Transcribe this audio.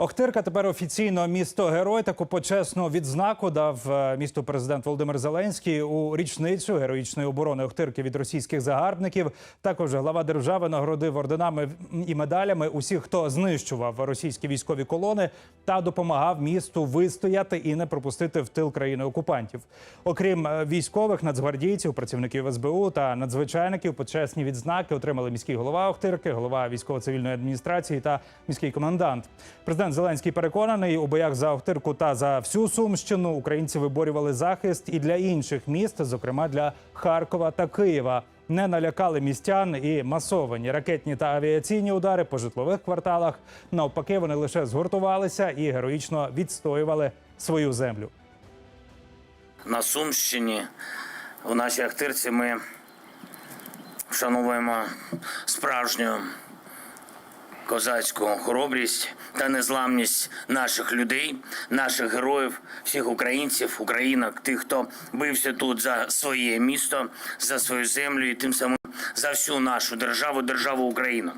Охтирка тепер офіційно місто герой. Таку почесну відзнаку дав е, місту президент Володимир Зеленський у річницю героїчної оборони Охтирки від російських загарбників. Також глава держави нагородив орденами і медалями усіх, хто знищував російські військові колони та допомагав місту вистояти і не пропустити в тил країни окупантів. Окрім е, військових, нацгвардійців, працівників СБУ та надзвичайників, почесні відзнаки отримали міський голова Охтирки, голова військово-цивільної адміністрації та міський комендант. Президент Зеленський переконаний, у боях за Охтирку та за всю Сумщину українці виборювали захист і для інших міст, зокрема для Харкова та Києва. Не налякали містян і масовані ракетні та авіаційні удари по житлових кварталах. Навпаки, вони лише згуртувалися і героїчно відстоювали свою землю. на Сумщині, в нашій Ахтирці ми вшановуємо справжню козацьку хоробрість та незламність наших людей, наших героїв, всіх українців, українок, тих, хто бився тут за своє місто, за свою землю і тим самим за всю нашу державу, державу Україну.